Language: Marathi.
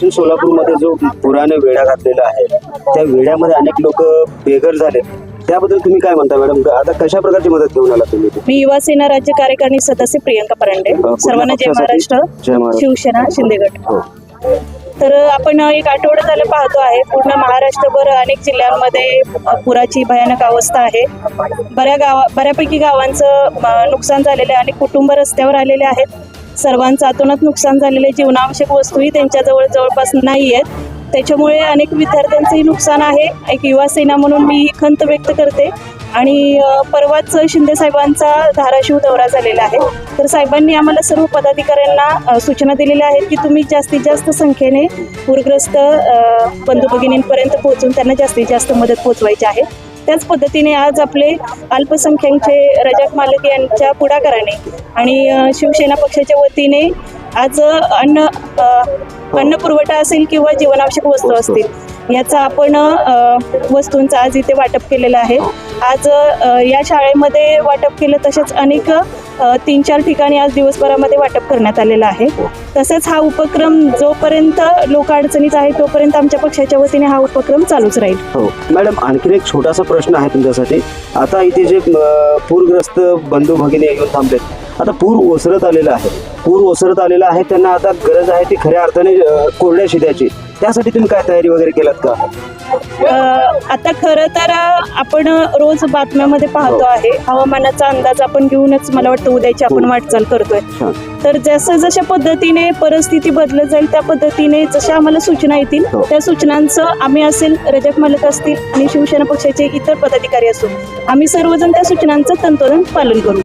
दक्षिण सोलापूरमध्ये जो पुराने वेढा घातलेला आहे त्या वेढ्यामध्ये अनेक लोक बेघर झाले त्याबद्दल तुम्ही काय म्हणता मॅडम आता कशा प्रकारची मदत घेऊन आला तुम्ही? मी युवा सेना राज्य कार्यकारिणी सदस्य प्रियंका परांडे सर्वांना जय? महाराष्ट्र. शिवसेना शिंदेगड हो. तर आपण एक आठवडा झालं पाहतो आहे पूर्ण महाराष्ट्रभर अनेक जिल्ह्यांमध्ये पुराची भयानक अवस्था आहे बऱ्या गावा बऱ्यापैकी गावांचं नुकसान झालेलं आहे अनेक कुटुंब रस्त्यावर आलेले आहेत सर्वांचं अतोनात नुकसान झालेले जीवनावश्यक वस्तूही त्यांच्याजवळ जवळपास नाही आहेत. त्याच्यामुळे अनेक विद्यार्थ्यांचंही नुकसान आहे. एक युवा सेना म्हणून मी ही खंत व्यक्त करते. आणि परवाच शिंदे साहेबांचा धाराशिव दौरा झालेला आहे. तर साहेबांनी आम्हाला सर्व पदाधिकाऱ्यांना सूचना दिलेल्या आहेत की तुम्ही जास्तीत जास्त संख्येने पूरग्रस्त बंधू भगिनींपर्यंत पोहोचून त्यांना जास्तीत जास्त मदत पोहोचवायची आहे. त्याच पद्धतीने आज आपले अल्पसंख्याकचे रजाक मालक यांच्या पुढाकाराने आणि शिवसेना पक्षाच्या वतीने आज अन्न अन्न पुरवठा असेल किंवा जीवनावश्यक वस्तू असतील याचा आपण वस्तूंचं आज इथे वाटप केलेलं आहे. आज या शाळेमध्ये वाटप केलं तसेच अनेक तीन चार ठिकाणी आज दिवसभरामध्ये वाटप करण्यात आलेलं आहे. तसंच हा उपक्रम जोपर्यंत लोक अडचणीत आहे तोपर्यंत आमच्या पक्षाच्या वतीने हा उपक्रम चालूच राहील. हो. मॅडम आणखीन एक छोटासा प्रश्न आहे तुमच्यासाठी. आता इथे जे पूरग्रस्त बंधू भगिनी येऊन थांबलेत. आता पूर ओसरत आलेला आहे. पूर ओसरत आलेला आहे त्यांना आता गरज आहे ती खऱ्या अर्थाने कोरड्या शिद्याची त्यासाठी तुम्ही काय तयारी वगैरे केलात का? आता खरं तर आपण रोज बातम्यामध्ये पाहतो आहे हवामानाचा अंदाज आपण घेऊनच मला वाटतं उद्याची आपण वाटचाल करतोय. तर जसं जशा पद्धतीने परिस्थिती बदलत जाईल त्या पद्धतीने जशा आम्हाला सूचना येतील हो. त्या सूचनांचं आम्ही असेल रजक मालक असतील आणि शिवसेना पक्षाचे इतर पदाधिकारी असो आम्ही सर्वजण त्या सूचनांचं तंतोतंत पालन करू.